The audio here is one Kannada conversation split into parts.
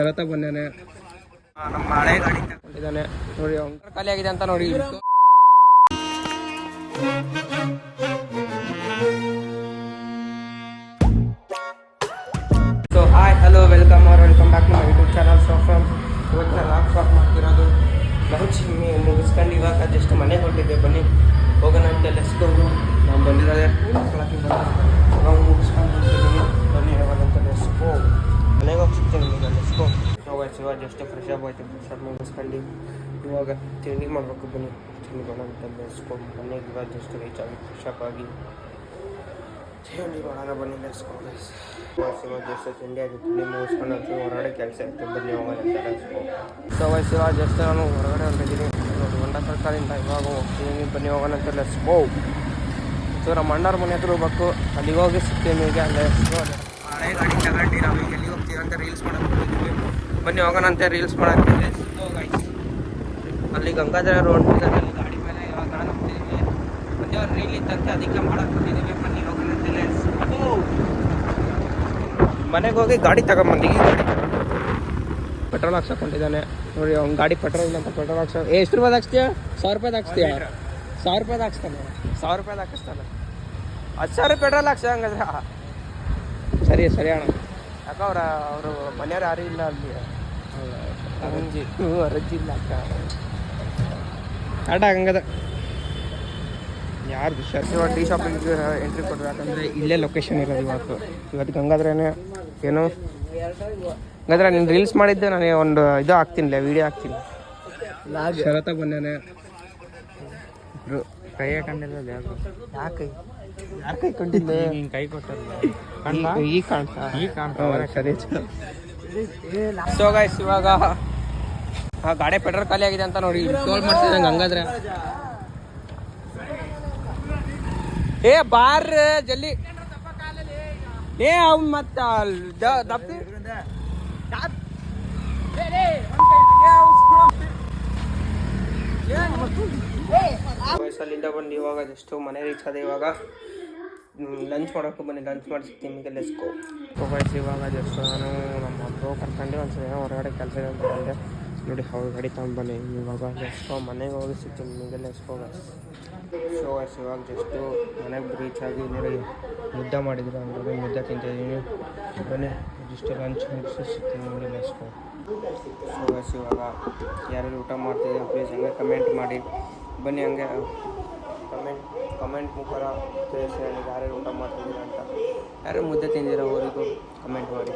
ಭರತ ಬಂದಾನೆ. ನಮ್ಮ ಹಳೆ ಗಾಡಿ ತಗೊಂಡಿದ್ದಾನೆ. ನೋಡಿ ಅವ್ನು. ಖಾಲಿ ಆಗಿದೆ ಅಂತ ನೋಡಿ. ಇವಾಗ ಇವಾಗ ಜಸ್ಟ್ ಫ್ರೆಶ್ ಅಪ್ ಆಯ್ತು ಫ್ರೆಶ್ ಅಪ್ ಮುಗಿಸ್ಕೊಂಡು ಇವಾಗ ತಿಂಡಿ ಮಾಡಬೇಕು ಬನ್ನಿ. ತಿಂಡಿ ಮಾಡೋಣ ಲೆಸ್ಕೋ ಮನೆಗೆ ಇವಾಗ ಜಸ್ಟ್ ರೀಚ್ ಆಗಿ ಫ್ರೆಶ್ ಅಪ್ ಆಗಿ. ತಿಂಡಿ ಮಾಡೋಣ ಬನ್ನಿ, ಬೆಳೆಸ್ಕೊಂಡು ಇವಾಗ ಜಸ್ಟ್ ತಿಂಡಿ ಆಗಿ ತಿಂಡಿ ಮುಗಿಸ್ಕೊಂಡು ಅಂತ ಹೊರಗಡೆ ಕೆಲಸ ಇತ್ತು. ಬನ್ನಿ, ಹೋಗೋಣ ಸೊ ಇವಾಗ ಜಸ್ಟ್ ನಾನು ಹೊರಗಡೆ ಹೊರಟಿದ್ದೀನಿ. ಸರ್ಕಾರದಿಂದ ಇವಾಗ ಹೋಗ್ತೀನಿ. ಬನ್ನಿ, ಹೋಗೋಣ ಅಂತ ಲೆಸ್ಕೋ ಸೊ ನಮ್ಮ ಮನೆ ಹತ್ರ ಹೋಗ್ಬೇಕು. ಅಲ್ಲಿಗೆ ಹೋಗಿ ಸಿಗ್ತೀನಿ ಈಗ. ಅಲ್ಲಿ ಹಳೆ ಗಾಡಿ ತಗೊಂಡು ನಾವು ಹೋಗ್ತೀವಿ ಅಂತ ರೀಲ್ಸ್ ಮಾಡಕ್ಕೆ ಬನ್ನಿ ಹೋಗೋಣ ಅಂತ ರೀಲ್ಸ್ ಮಾಡಕ್ಕೆ ಅಲ್ಲಿ ಗಂಗಾಧರ ರೋಡ್ ಅಲ್ಲಿ ಗಾಡಿ ಮೇಲೆ ಇವಾಗ ನಾನು ಹೋಗ್ತಿದ್ದೀವಿ ಮತ್ತೆ ಅವ್ರು ರೀಲ್ ಇತ್ತಂತೆ ಅದಕ್ಕೆ ಮಾಡೋಕೆ ಬಂದಿದ್ದೀವಿ ಬನ್ನಿ ಹೋಗೋಣ ಅಂತ ಮನೆಗೆ ಹೋಗಿ ಗಾಡಿ ತಗೊಂಬಂದಿಗೆ ಗಾಡಿ ಪೆಟ್ರೋಲ್ ಹಾಕ್ಸಕೊಂಡಿದ್ದಾನೆ ನೋಡಿ ಅವ್ನ ಗಾಡಿ ಪೆಟ್ರೋಲ್ ಇಲ್ಲ ಅಂತ ಪೆಟ್ರೋಲ್ ಹಾಕ್ಸ ಎಷ್ಟು ರೂಪಾಯ್ದು ಹಾಕ್ಸ್ತೀಯ? ಸಾವಿರ ರೂಪಾಯ್ದು ಹಾಕ್ಸ್ತೀಯ? ಸಾವಿರ ರೂಪಾಯ್ದು ಹಾಕ್ಸ್ತಾನೆ ಸಾವಿರ ರೂಪಾಯ್ದು ಹಾಕಿಸ್ತಾನೆ. ಹತ್ತು ಸಾವಿರ ಪೆಟ್ರೋಲ್ ಹಾಕ್ಸ ಹಂಗಂದ್ರೆ. ಸರಿ ಸರಿ ಅಣ್ಣ. ಯಾಕೆ ಅವ್ರ ಅವರು ಮನೆಯವ್ರು ಯಾರೂ ಇಲ್ಲ ಅಲ್ಲಿ. ಅರಂಜಿ. ಇಲ್ಲ ಅಕ್ಕ. ಆಟ ಹಂಗದ. ಯಾರು ವಿಷಯ ಇವಾಗ ಟೀ ಶಾಪಿಂಗ್ ಎಂಟ್ರಿ ಕೊಡ್ರಿ ಯಾಕಂದರೆ ಇಲ್ಲೇ ಲೊಕೇಶನ್ ಇರೋದು ಇವತ್ತು. ಇವತ್ತು ಗಂಗಾದ್ರನೇ ಏನು? ಹಂಗಾದ್ರೆ ನೀನು ರೀಲ್ಸ್ ಮಾಡಿದ್ದೆ ನಾನು ಒಂದು ಇದು ಹಾಕ್ತೀನಿ ವಿಡಿಯೋ ಹಾಕ್ತೀನಿ. ಶರತ ಬಂದೇನೆ. ಕೈ ಕಂಡಿಲ್ಲ ಯಾಕೆ ಯಾರ ಕೈ? ಕೊಂಡಿದ್ದೆ ಹಿಂಗೆ ಕೈ ಕೊಟ್ಟಲ್ಲ ಈಗ- ಈಗ ಕಾಣ್ತಾ? ಈಗ ಕಾಣ್ತಾ, ಸರಿ ಸೊ ಗೈಸ್ ಇವಾಗ ಆ ಗಾಡಿ ಪೆಟ್ರೋಲ್ ಖಾಲಿ ಆಗಿದೆ ಅಂತ ನೋಡಿ ಟೋಲ್ ಮಾಡ್ತಿದ್ದಂಗೆ ಹಂಗಾದ್ರೆ. ಏ ಬಾರ್ ಜಲ್ದಿ ಏ, ಅವ್ನು ಮತ್ತ ದಪ್ತಿ. ವಯಸ್ಸಲ್ಲಿಂದ ಬಂದು ಇವಾಗ ಜಸ್ಟ್ ಮನೆ ರೀಚ್ ಆದ ಇವಾಗ. ಲಂಚ್ ಮಾಡೋಕೆ ಬನ್ನಿ ಲಂಚ್ ಮಾಡಿಸ್ತೀನಿ ನಿಮಗೆ ಲೆಸ್ಕೋ ವಯಸ್ಸು ಇವಾಗ ಜಸ್ಟ್ ನಾನು ನಮ್ಮ ಅಪ್ಪ ಕರ್ಕೊಂಡು ಒಂದ್ಸಲ ಹೊರಗಡೆ ಕೆಲಸ ಇದೆ ಅಂತ ಬಂದೆ. ನೋಡಿ ಅವ್ರ ಗಾಡಿ ತಗೊಂಡು ಬನ್ನಿ. ಇವಾಗ ಲೆಸ್ಕೋ ಮನೆಗೆ ಹೋಗಿ ಸಿಗ್ತೀನಿ, ನಿಮಗೆ ಲೆಸ್ಕೋ ಸೊ ಗೈಸ್ ಇವಾಗ ಜಸ್ಟು ಮನೆಗೆ ರೀಚ್ ಆಗಿ ನೋಡಿ ಮುದ್ದೆ ಮಾಡಿದ್ರು ಅಂದ್ರೆ ಮುದ್ದೆ ತಿಂತಿದ್ದೀನಿ. ಬನ್ನಿ ಜಸ್ಟ್ ಲಂಚ್ ಮುಗಿಸಿ ಸಿಗ್ತೀನಿ ನಿಮಗೆ ಲೆಸ್ಕೋ ಸೊ ಗೈಸ್ ಇವಾಗ ಯಾರು ಊಟ ಮಾಡ್ತಿದ್ದೀವಿ ಪ್ಲೀಸ್ ಹಂಗೆ ಕಮೆಂಟ್ ಮಾಡಿ. ಬನ್ನಿ ಹಂಗೆ ಕಮೆಂಟ್ ಕಮೆಂಟ್ ಮುಖರ ತಿಳಿಸಿ ನನಗೆ ಯಾರ್ಯಾರು ಊಟ ಮಾಡ್ತಿದ್ದೀರಾ ಅಂತ. ಯಾರು ಮುದ್ದೆ ತಿಂದಿರೋ ಅವರಿಗೂ ಕಮೆಂಟ್ ಮಾಡಿ.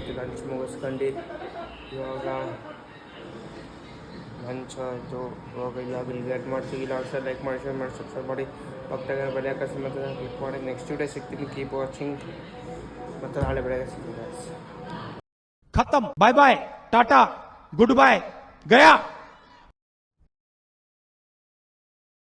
ಪ್ರತಿಭಾನ್ಸ್ ಮುಗಿಸ್ಕೊಂಡು ಇವಾಗ ಲಂಚ್ ಆಯಿತು ಇವಾಗ ಇವಾಗ ರಿಲೇಟ್ ಮಾಡ್ತೀವಿ ಇಲ್ಲ ಸರ್ ಲೈಕ್ ಮಾಡಿ ಶೇರ್ ಮಾಡಿ ಸಬ್ಸ್ಕ್ರೈಬ್ ಮಾಡಿ ಪಕ್ಕದಾಗ ಬೆಲೆ ಕಸ್ಟಮರ್ ಮತ್ತೆ ಕ್ಲಿಕ್ ಮಾಡಿ ನೆಕ್ಸ್ಟ್ ಡೇ ಸಿಗ್ತೀನಿ ಕೀಪ್ ವಾಚಿಂಗ್ ಮತ್ತೆ ನಾಳೆ ಬೆಳಗ್ಗೆ ಸಿಗ್ತೀನಿ ಖತಮ್ bye bye tata good bye Gaya